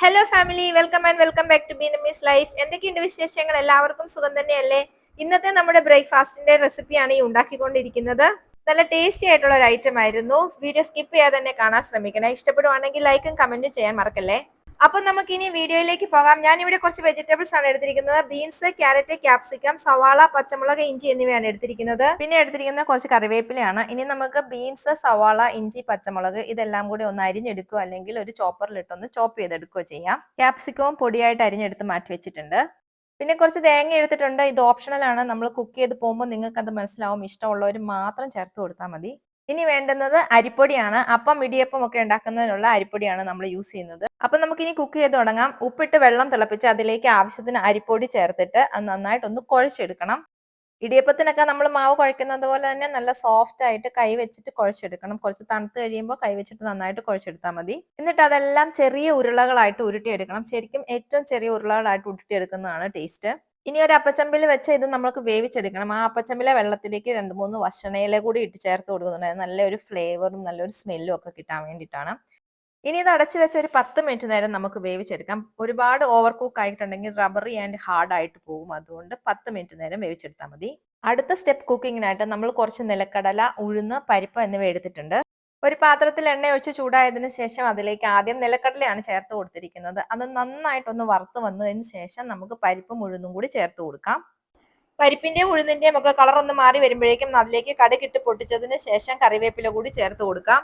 Hello family welcome and welcome back to ബീനമീസ് life എന്തൊക്കെയുണ്ട് വിശേഷങ്ങൾ? എല്ലാവർക്കും സുഖം തന്നെയല്ലേ? ഇന്നത്തെ നമ്മുടെ ബ്രേക്ക്ഫാസ്റ്റിന്റെ റെസിപ്പിയാണ് ഈ ഉണ്ടാക്കിക്കൊണ്ടിരിക്കുന്നത്. നല്ല ടേസ്റ്റി ആയിട്ടുള്ള ഒരു ഐറ്റം ആയിരുന്നു. വീഡിയോ സ്കിപ്പ് ചെയ്യാതെ തന്നെ കാണാൻ ശ്രമിക്കണേ. ഇഷ്ടപ്പെടുവാണെങ്കിൽ ലൈക്കും കമന്റും ചെയ്യാൻ മറക്കല്ലേ? അപ്പൊ നമുക്ക് ഇനി വീഡിയോയിലേക്ക് പോകാം. ഞാൻ ഇവിടെ കുറച്ച് വെജിറ്റബിൾസ് ആണ് എടുത്തിരിക്കുന്നത്. ബീൻസ് ക്യാരറ്റ് ക്യാപ്സിക്കം സവാള പച്ചമുളക് ഇഞ്ചി എന്നിവയാണ് എടുത്തിരിക്കുന്നത്. പിന്നെ എടുത്തിരിക്കുന്നത് കുറച്ച് കറിവേപ്പിലയാണ്. ഇനി നമുക്ക് ബീൻസ് സവാള ഇഞ്ചി പച്ചമുളക് ഇതെല്ലാം കൂടി ഒന്ന് അരിഞ്ഞെടുക്കുക അല്ലെങ്കിൽ ഒരു ചോപ്പറിൽ ഇട്ടൊന്ന് ചോപ്പ് ചെയ്തെടുക്കുകയോ ചെയ്യാം. ക്യാപ്സിക്കവും പൊടിയായിട്ട് അരിഞ്ഞെടുത്ത് മാറ്റി വെച്ചിട്ടുണ്ട്. പിന്നെ കുറച്ച് തേങ്ങ എടുത്തിട്ടുണ്ട്. ഇത് ഓപ്ഷണലാണ് നമ്മൾ കുക്ക് ചെയ്ത് പോകുമ്പോൾ നിങ്ങൾക്ക് അത് മനസ്സിലാവും. ഇഷ്ടമുള്ളവർ മാത്രം ചേർത്ത് കൊടുത്താൽ മതി. ഇനി വേണ്ടുന്നത് അരിപ്പൊടിയാണ്. അപ്പം ഇടിയപ്പം ഒക്കെ ഉണ്ടാക്കുന്നതിനുള്ള അരിപ്പൊടിയാണ് നമ്മൾ യൂസ് ചെയ്യുന്നത്. അപ്പൊ നമുക്ക് ഇനി കുക്ക് ചെയ്ത് തുടങ്ങാം. ഉപ്പിട്ട് വെള്ളം തിളപ്പിച്ച് അതിലേക്ക് ആവശ്യത്തിന് അരിപ്പൊടി ചേർത്തിട്ട് അത് നന്നായിട്ടൊന്ന് കുഴച്ചെടുക്കണം. ഇടിയപ്പത്തിനൊക്കെ നമ്മൾ മാവ് കുഴക്കുന്നത് പോലെ തന്നെ നല്ല സോഫ്റ്റ് ആയിട്ട് കൈ വെച്ചിട്ട് കുഴച്ചെടുക്കണം. കുറച്ച് തണുത്ത് കഴിയുമ്പോൾ കൈ വെച്ചിട്ട് നന്നായിട്ട് കുഴച്ചെടുത്താൽ മതി. എന്നിട്ട് അതെല്ലാം ചെറിയ ഉരുളകളായിട്ട് ഉരുട്ടിയെടുക്കണം. ശരിക്കും ഏറ്റവും ചെറിയ ഉരുളകളായിട്ട് ഉരുട്ടിയെടുക്കുന്നതാണ് ടേസ്റ്റ് ഇനി ഒരു അപ്പച്ചമ്പിൽ വെച്ച ഇത് നമ്മൾക്ക് വേവിച്ചെടുക്കണം. ആ അപ്പച്ചമ്പിലെ വെള്ളത്തിലേക്ക് രണ്ട് മൂന്ന് വശണയില കൂടി ഇട്ട് ചേർത്ത് കൊടുക്കുന്നുണ്ട്. നല്ലൊരു ഫ്ലേവറും നല്ലൊരു സ്മെല്ലും ഒക്കെ കിട്ടാൻ വേണ്ടിയിട്ടാണ്. ഇനി ഇത് അടച്ചു വെച്ച ഒരു പത്ത് മിനിറ്റ് നേരം നമുക്ക് വേവിച്ചെടുക്കാം. ഒരുപാട് ഓവർ കുക്ക് ആയിട്ടുണ്ടെങ്കിൽ റബ്ബറി ആൻഡ് ഹാർഡ് ആയിട്ട് പോകും. അതുകൊണ്ട് പത്ത് മിനിറ്റ് നേരം വേവിച്ചെടുത്താൽ മതി. അടുത്ത സ്റ്റെപ്പ് കുക്കിങ്ങിനായിട്ട് നമ്മൾ കുറച്ച് നിലക്കടല ഉഴുന്ന് പരിപ്പ് എന്നിവ എടുത്തിട്ടുണ്ട്. ഒരു പാത്രത്തിൽ എണ്ണ ഒഴിച്ച് ചൂടായതിന് ശേഷം അതിലേക്ക് ആദ്യം നിലക്കടലയാണ് ചേർത്ത് കൊടുത്തിരിക്കുന്നത്. അത് നന്നായിട്ടൊന്ന് വറുത്ത് വന്നതിന് ശേഷം നമുക്ക് പരിപ്പും ഉഴുന്നും കൂടി ചേർത്ത് കൊടുക്കാം. പരിപ്പിന്റെയും ഉഴുന്നിന്റെയും ഒക്കെ കളർ ഒന്ന് മാറി വരുമ്പോഴേക്കും അതിലേക്ക് കടുകിട്ട് പൊട്ടിച്ചതിന് ശേഷം കറിവേപ്പില കൂടി ചേർത്ത് കൊടുക്കാം.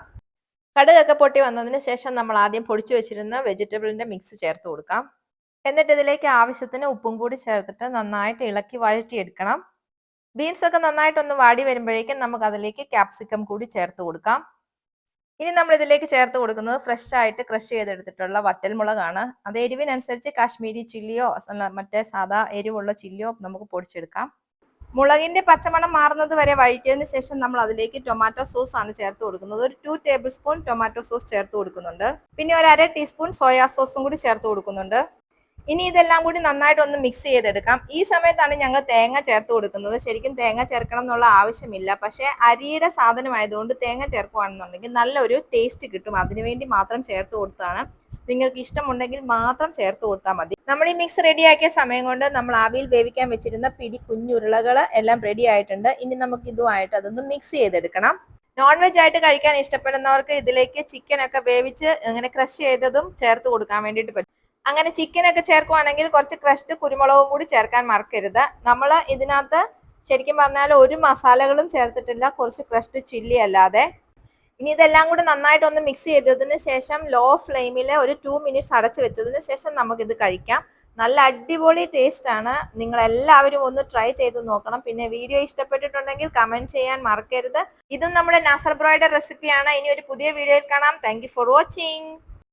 കടുകൊക്കെ പൊട്ടി വന്നതിന് ശേഷം നമ്മൾ ആദ്യം പൊടിച്ചു വെച്ചിരുന്ന വെജിറ്റബിളിന്റെ മിക്സ് ചേർത്ത് കൊടുക്കാം. എന്നിട്ട് ഇതിലേക്ക് ആവശ്യത്തിന് ഉപ്പും കൂടി ചേർത്തിട്ട് നന്നായിട്ട് ഇളക്കി വഴറ്റിയെടുക്കണം. ബീൻസ് ഒക്കെ നന്നായിട്ടൊന്ന് വാടി വരുമ്പോഴേക്കും നമുക്ക് അതിലേക്ക് ക്യാപ്സിക്കം കൂടി ചേർത്ത് കൊടുക്കാം. ഇനി നമ്മൾ ഇതിലേക്ക് ചേർത്ത് കൊടുക്കുന്നത് ഫ്രഷ് ആയിട്ട് ക്രഷ് ചെയ്തെടുത്തിട്ടുള്ള വറ്റൽമുളകാണ്. അത് എരിവിനനുസരിച്ച് കാശ്മീരി ചില്ലിയോ മറ്റേ സാധാ എരിവുള്ള ചില്ലിയോ നമുക്ക് പൊടിച്ചെടുക്കാം. മുളകിന്റെ പച്ചമണം മാറുന്നത് വരെ വഴറ്റിയതിന് ശേഷം നമ്മൾ അതിലേക്ക് ടൊമാറ്റോ സോസ് ആണ് ചേർത്ത് കൊടുക്കുന്നത്. ഒരു two tablespoon tomato sauce ചേർത്ത് കൊടുക്കുന്നുണ്ട്. പിന്നെ ഒരു അര ടീസ്പൂൺ സോയാ സോസും കൂടി ചേർത്ത് കൊടുക്കുന്നുണ്ട്. ഇനി ഇതെല്ലാം കൂടി നന്നായിട്ട് ഒന്ന് മിക്സ് ചെയ്തെടുക്കാം. ഈ സമയത്താണ് ഞങ്ങൾ തേങ്ങ ചേർത്ത് കൊടുക്കുന്നത്. ശരിക്കും തേങ്ങ ചേർക്കണം എന്നുള്ള ആവശ്യമില്ല. പക്ഷേ അരിയുടെ സാധനമായതുകൊണ്ട് തേങ്ങ ചേർക്കുകയാണെന്നുണ്ടെങ്കിൽ നല്ലൊരു ടേസ്റ്റ് കിട്ടും. അതിനുവേണ്ടി മാത്രം ചേർത്ത് കൊടുത്താണ്. നിങ്ങൾക്ക് ഇഷ്ടമുണ്ടെങ്കിൽ മാത്രം ചേർത്ത് കൊടുത്താൽ മതി. നമ്മൾ ഈ മിക്സ് റെഡിയാക്കിയ സമയം കൊണ്ട് നമ്മൾ ആവിയിൽ വേവിക്കാൻ വെച്ചിരുന്ന പിടി കുഞ്ഞുരുളകൾ എല്ലാം റെഡി ആയിട്ടുണ്ട്. ഇനി നമുക്ക് ഇതുമായിട്ട് അതൊന്ന് മിക്സ് ചെയ്തെടുക്കണം. നോൺ വെജ് ആയിട്ട് കഴിക്കാൻ ഇഷ്ടപ്പെടുന്നവർക്ക് ഇതിലേക്ക് ചിക്കൻ ഒക്കെ വേവിച്ച് ഇങ്ങനെ ക്രഷ് ചെയ്തതും ചേർത്ത് കൊടുക്കാൻ വേണ്ടിയിട്ട് പറ്റും. അങ്ങനെ ചിക്കൻ ഒക്കെ ചേർക്കുവാണെങ്കിൽ കുറച്ച് ക്രഷ്ഡ് കുരുമുളകും കൂടി ചേർക്കാൻ മറക്കരുത്. നമ്മൾ ഇതിനകത്ത് ശരിക്കും പറഞ്ഞാൽ ഒരു മസാലകളും ചേർത്തിട്ടില്ല കുറച്ച് ക്രഷ്ഡ് ചില്ലി അല്ലാതെ. ഇനി ഇതെല്ലാം കൂടി നന്നായിട്ടൊന്ന് മിക്സ് ചെയ്തതിന് ശേഷം ലോ ഫ്ലെയിമിൽ ഒരു ടു മിനിറ്റ്സ് അടച്ചു വെച്ചതിന് ശേഷം നമുക്കിത് കഴിക്കാം. നല്ല അടിപൊളി ടേസ്റ്റ് ആണ്. നിങ്ങൾ എല്ലാവരും ഒന്ന് ട്രൈ ചെയ്ത് നോക്കണം. പിന്നെ വീഡിയോ ഇഷ്ടപ്പെട്ടിട്ടുണ്ടെങ്കിൽ കമന്റ് ചെയ്യാൻ മറക്കരുത്. ഇതും നമ്മുടെ നസർ ബ്രോയുടെ റെസിപ്പിയാണ് ഇനി ഒരു പുതിയ വീഡിയോയിൽ കാണാം. Thank for watching